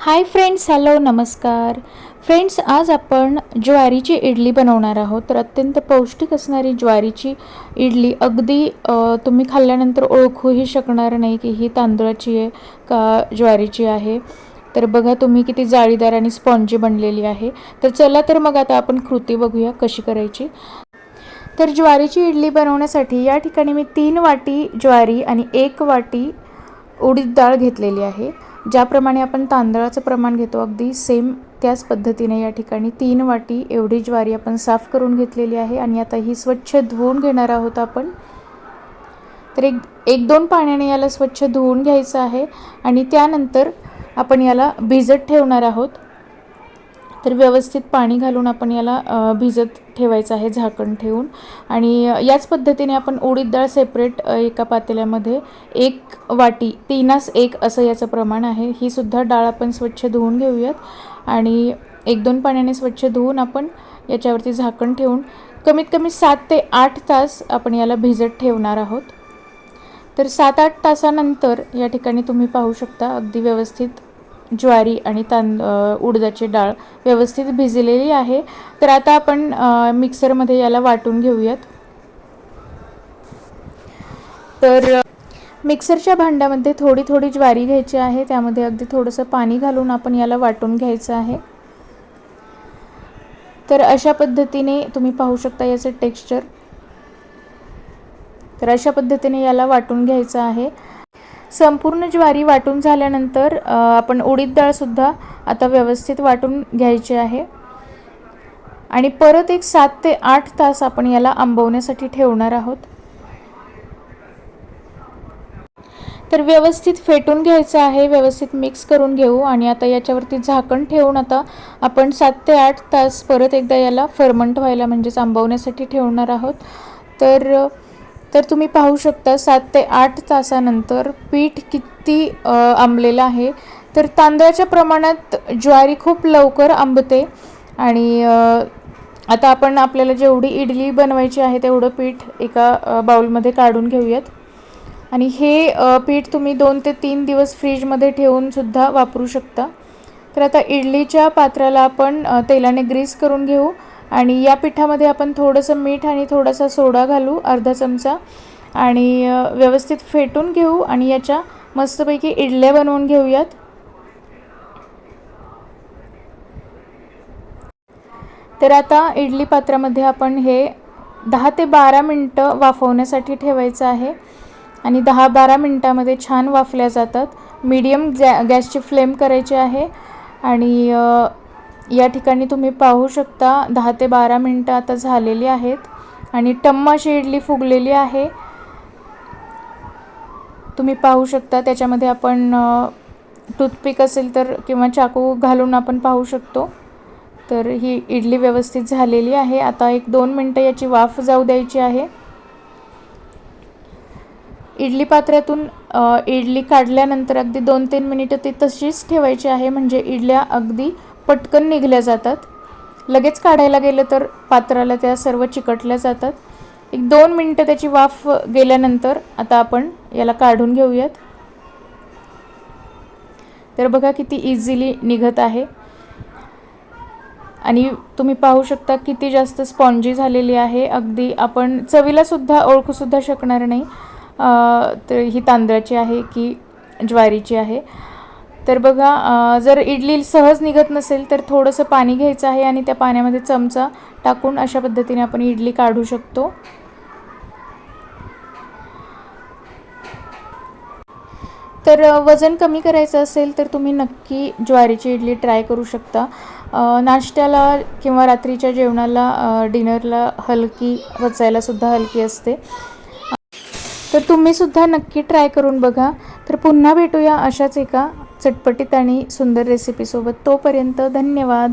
हाय friends hello नमस्कार. Friends आज आपण ज्वारीची इडली बनवणार आहोत. तर अत्यंत पौष्टिक असणारी ज्वारीची इडली. अगदी तुम्ही खाल्ल्यानंतर ओळखूही शकणार नाही की ही तांदळाची आहे का ज्वारीची आहे. तर बघा तुम्ही किती जाळीदार आणि स्पॉन्जी बनलेली आहे. तर चला तर मग आता आपण कृती बघूया कशी करायची. तर ज्वारीची इडली बनवण्यासाठी या ठिकाणी मी तीन वाटी ज्वारी आणि एक वाटी उडीद डाळ घेतलेली आहे. ज्याप्रमाणे आपण तांदळाचं प्रमाण घेतो अगदी सेम त्याच पद्धतीने या ठिकाणी तीन वाटी एवढी ज्वारी आपण साफ करून घेतलेली आहे आणि आता ही स्वच्छ धुवून घेणार आहोत आपण. तर एक एक दोन पाण्याने याला स्वच्छ धुवून घ्यायचं आहे आणि त्यानंतर आपण याला भिजत ठेवणार आहोत. तर व्यवस्थित पाणी घालून आपण याला भिजत ठेवायचं आहे झाकण ठेवून. आणि याच पद्धतीने आपण उडीद डाळ सेपरेट एका पातेल्यामध्ये एक वाटी तीनास एक असं याचं प्रमाण आहे. ही सुद्धा डाळ आपण स्वच्छ धुवून घेऊयात. आणि एक दोन पाण्याने स्वच्छ धुवून आपण याच्यावरती झाकण ठेवून कमीत कमी सात ते आठ तास आपण याला भिजत ठेवणार आहोत. तर सात आठ तासानंतर या ठिकाणी तुम्ही पाहू शकता अगदी व्यवस्थित ज्वारी आणि तांद उडदाची डाळ व्यवस्थित भिजलेली आहे. तर आता आपण मिक्सरमध्ये याला वाटून घेऊयात. तर मिक्सरच्या भांड्यामध्ये थोडी थोडी ज्वारी घ्यायची आहे. त्यामध्ये अगदी थोडंसं पाणी घालून आपण याला वाटून घ्यायचं आहे. तर अशा पद्धतीने तुम्ही पाहू शकता याचं टेक्स्चर. तर अशा पद्धतीने याला वाटून घ्यायचं आहे. संपूर्ण ज्वारी वाटून झाल्यानंतर आपण उडीद डाळसुद्धा आता व्यवस्थित वाटून घ्यायची आहे. आणि परत एक सात ते आठ तास आपण याला आंबवण्यासाठी ठेवणार आहोत. तर व्यवस्थित फेटून घ्यायचं आहे व्यवस्थित मिक्स करून घेऊ आणि आता याच्यावरती झाकण ठेवून आता आपण सात ते आठ तास परत एकदा याला फर्मंट व्हायला म्हणजेच आंबवण्यासाठी ठेवणार आहोत. तर तर तुम्ही पाहू शकता सात ते आठ तासानंतर पीठ किती आंबलेलं आहे. तर तांदळाच्या प्रमाणात ज्वारी खूप लवकर आंबते आणि आता आपण आपल्याला जेवढी इडली बनवायची आहे तेवढं पीठ एका बाऊलमध्ये काढून घेऊयात. आणि हे पीठ तुम्ही दोन ते तीन दिवस फ्रीजमध्ये ठेवूनसुद्धा वापरू शकता. तर आता इडलीच्या पात्राला आपण तेलाने ग्रीस करून घेऊ. आणि या पिठामध्ये आपण थोडंसं मीठ आणि थोडासा सोडा घालू अर्धा चमचा. आणि व्यवस्थित फेटून घेऊ आणि याच्या मस्तपैकी इडल्या बनवून घेऊयात. तर आता इडली पात्रामध्ये आपण हे दहा ते बारा मिनटं वाफवण्यासाठी ठेवायचं आहे. आणि दहा बारा मिनटामध्ये छान वाफल्या जातात. मीडियम गॅ गॅसची फ्लेम करायची आहे. आणि या ठिकाणी तुम्ही पाहू शकता दहा ते बारा मिनटं आता झालेली आहेत आणि टम्माशी इडली फुगलेली आहे. तुम्ही पाहू शकता त्याच्यामध्ये आपण टूथपिक असेल तर किंवा चाकू घालून आपण पाहू शकतो. तर ही इडली व्यवस्थित झालेली आहे. आता एक दोन मिनटं याची वाफ जाऊ द्यायची आहे. इडली पात्रातून इडली काढल्यानंतर अगदी दोन तीन मिनिटं ती तशीच ठेवायची आहे. म्हणजे इडल्या अगदी पटकन निघल्या जातात. लगेच काढायला गेलं तर पात्राला त्या सर्व चिकटल्या जातात. एक दोन मिनटं त्याची वाफ गेल्यानंतर आता आपण याला काढून घेऊयात. तर बघा किती इझिली निघत आहे. आणि तुम्ही पाहू शकता किती जास्त स्पॉन्जी झालेली आहे. अगदी आपण चवीलासुद्धा ओळखूसुद्धा शकणार नाही. तर ही तांदळाची आहे की ज्वारीची आहे. तर बघा जर इडली सहज निघत नसेल तर थोडंसं पाणी घ्यायचं आहे आणि त्या पाण्यामध्ये चमचा टाकून अशा पद्धतीने आपण इडली काढू शकतो. तर वजन कमी करायचं असेल तर तुम्ही नक्की ज्वारीची इडली ट्राय करू शकता. नाश्त्याला किंवा रात्रीच्या जेवणाला डिनरला हलकी पचायलासुद्धा हलकी असते. तर तुम्ही सुद्धा नक्की ट्राय करून बघा. तर पुन्हा भेटूया अशाच एका चटपटीत आणि सुंदर रेसिपीसोबत तोपर्यंत धन्यवाद.